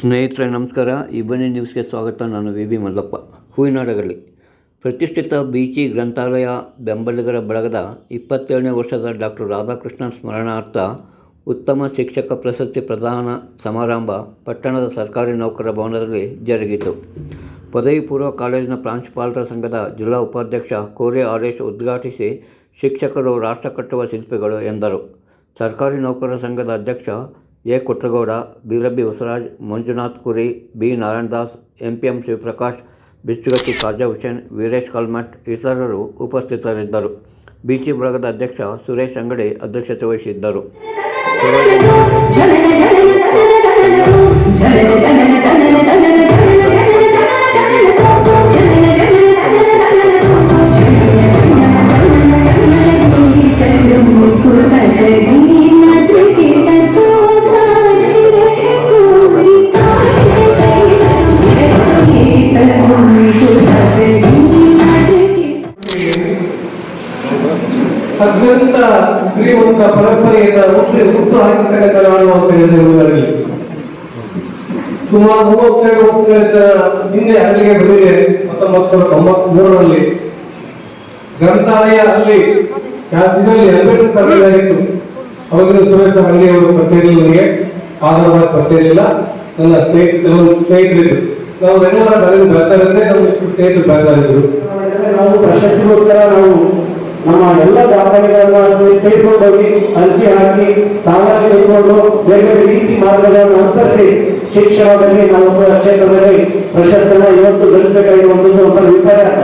ಸ್ನೇಹಿತರೆ, ನಮಸ್ಕಾರ. ಈ ಬನ್ನಿ ನ್ಯೂಸ್ಗೆ ಸ್ವಾಗತ. ನಾನು ವಿ. ಬಿ ಮಲ್ಲಪ್ಪ. ಹೂವಿನಾಡಗಲ್ಲಿ. ಪ್ರತಿಷ್ಠಿತ ಬೀಚಿ ಗ್ರಂಥಾಲಯ, ಬೆಂಬಲಿಗರ ಬಳಗದ ಇಪ್ಪತ್ತೇಳನೇ ವರ್ಷದ ಡಾಕ್ಟರ್ ರಾಧಾಕೃಷ್ಣನ್ ಸ್ಮರಣಾರ್ಥ ಉತ್ತಮ ಶಿಕ್ಷಕ ಪ್ರಶಸ್ತಿ ಪ್ರದಾನ ಸಮಾರಂಭ ಪಟ್ಟಣದ ಸರ್ಕಾರಿ ನೌಕರರ ಭವನದಲ್ಲಿ ಜರುಗಿತು. ಪದವಿ ಪೂರ್ವ ಕಾಲೇಜಿನ ಪ್ರಾಂಶುಪಾಲರ ಸಂಘದ ಜಿಲ್ಲಾ ಉಪಾಧ್ಯಕ್ಷ ಕೋರೆ ಆರೇಶ್ ಉದ್ಘಾಟಿಸಿ ಶಿಕ್ಷಕರು ರಾಷ್ಟ್ರ ಕಟ್ಟುವ ಶಿಲ್ಪಿಗಳು ಎಂದರು. ಸರ್ಕಾರಿ ನೌಕರರ ಸಂಘದ ಅಧ್ಯಕ್ಷ A. Kotragouda Birabbi Basavaraj, Manjunath Kuri, B. Narayandas, M. P. M. Shivaprakash Bichchugatti Khaja Hussain, Veeresh Kalmath ಇತರರು ಉಪಸ್ಥಿತರಿದ್ದರು. ಬಿಸಿ ಬಳಗದ ಅಧ್ಯಕ್ಷ ಸುರೇಶ್ ಅಂಗಡಿ ಅಧ್ಯಕ್ಷತೆ ವಹಿಸಿದ್ದರು. ಅತ್ಯಂತ ಶ್ರೀಮಂತ ಪರಂಪರೆಯಿಂದ ಹುಟ್ಟು ಹುಟ್ಟು ಹಾಕಿರ್ತಕ್ಕಂಥ ನಾನು ಅಂತ ಹೇಳಿರುವುದರಲ್ಲಿ ಸುಮಾರು ಮೂವತ್ತೇಳು ವರ್ಷಗಳಿಂದ ಹಿಂದೆ ಅಲ್ಲಿಗೆ ಬಂದಿದೆ, ಹತ್ತೊಂಬತ್ತು ನೂರ ತೊಂಬತ್ ಮೂರರಲ್ಲಿ ಗ್ರಂಥಾಲಯ ಅಲ್ಲಿ ಇದರಲ್ಲಿ ಅಂಬೇಡ್ಕರ್ ತರಬೇತಿಯಾಗಿತ್ತು ಅವಾಗಿನ ಸುರೇಶ ಹಳ್ಳಿ ಅವರು ಪತ್ತೇರಿಲ್ಲ ನನಗೆ. ಆಧಾರ ಪತ್ತೇರಿಲ್ಲ ನನ್ನ ಸ್ನೇಹಿತ ಕೆಲವು ಸ್ನೇಹಿತರಿದ್ರು ನಾವು ರೆಗ್ಯುಲರ್ ಅಲ್ಲಿ ಬರ್ತಾ ಇರುತ್ತೆ ನಮ್ಮ ಸ್ನೇಹಿತರು ಬರ್ತಾ ಇದ್ರು. ನಾವು ಪ್ರಶಸ್ತಿಗೋಸ್ಕರ ನಾವು ನಮ್ಮ ಎಲ್ಲ ದಾಖಲೆಗಳನ್ನ ಕೈಗೊಂಡೋಗಿ ಅರ್ಜಿ ಹಾಕಿ ಸಾಲಾಗಿ ತೆಗೆದುಕೊಂಡು ಬೇರೆ ಬೇರೆ ರೀತಿ ಮಾರ್ಗಗಳನ್ನು ಅನುಸರಿಸಿ ಶಿಕ್ಷಣದಲ್ಲಿ ನಾವು ಕ್ಷೇತ್ರದಲ್ಲಿ ಪ್ರಶಸ್ತನ ಇವತ್ತು ಗಳಿಸಬೇಕಾಗಿರುವಂಥದ್ದು ಒಬ್ಬರ ವಿಪರ್ಯಾಸ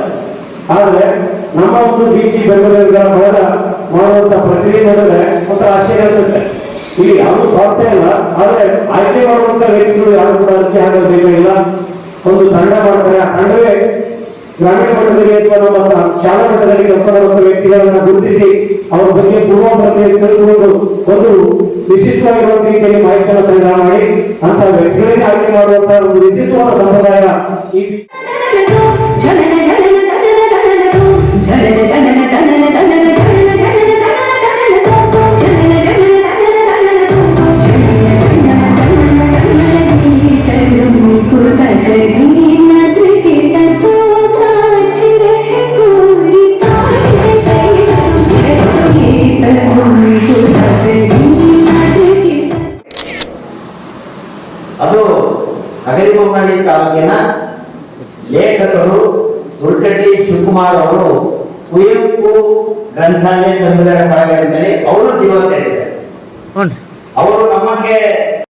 ಆದ್ರೆ ನಮ್ಮ ಒಂದು ಬಿಸಿ ಬೆಂಗಳೂರಿನ ಬಹಳ ಮಾಡುವಂತ ಪ್ರಕ್ರಿಯೆ ನೋಡಿದ್ರೆ ಒಂಥರ ಆಶ್ಚರ್ಯ ಅನ್ಸುತ್ತೆ. ಇಲ್ಲಿ ಯಾರು ಸ್ವಾರ್ಥ ಇಲ್ಲ ಆದ್ರೆ ಆಯ್ಕೆ ಮಾಡುವಂತ ವ್ಯಕ್ತಿಗಳು ಯಾರು ಕೂಡ ಅರ್ಜಿ ಹಾಕಲು ಬೇಕಾಗಿಲ್ಲ. ಒಂದು ತಂಡ ಮಾಡ್ತಾರೆ. ಆ ತಂಡವೇ ಗ್ರಾಮೀಣ ಮಟ್ಟದಲ್ಲಿ ಅಥವಾ ನಮ್ಮ ಶಾಲಾ ಮಟ್ಟದಲ್ಲಿ ಕೆಲಸ ಮಾಡುವಂತ ವ್ಯಕ್ತಿಗಳನ್ನ ಗುರುತಿಸಿ ಅವರ ಬಗ್ಗೆ ಪೂರ್ವಾಪರತೆ ತಿಳಿದುಕೊಂಡು ಒಂದು ವಿಶಿಷ್ಟವಾಗಿರುವ ರೀತಿಯಲ್ಲಿ ಮಾಹಿತಿಯನ್ನು ಸಂಗ್ರಹ ಮಾಡಿ ಅಂತ ವ್ಯಕ್ತಿಗಳಿಗೆ ಆಯ್ಕೆ ಮಾಡುವಂತಹ ಒಂದು ವಿಶಿಷ್ಟವಾದ ಸಂಪ್ರದಾಯ ಈ ಹಗರಿಬೊಮ್ಮನಹಳ್ಳಿ ತಾಲೂಕಿನ ಲೇಖಕರು ಉಲ್ಟಟ್ಟಿ ಶಿವಕುಮಾರ್ ಅವರು ಕುವೆಂಪು ಗ್ರಂಥಾಲಯ ಬಳಗ ಅಂತೇಳಿ ಅವರು ಜೀವಂತ ಹೇಳಿದ್ದಾರೆ ಅವರು ನಮಗೆ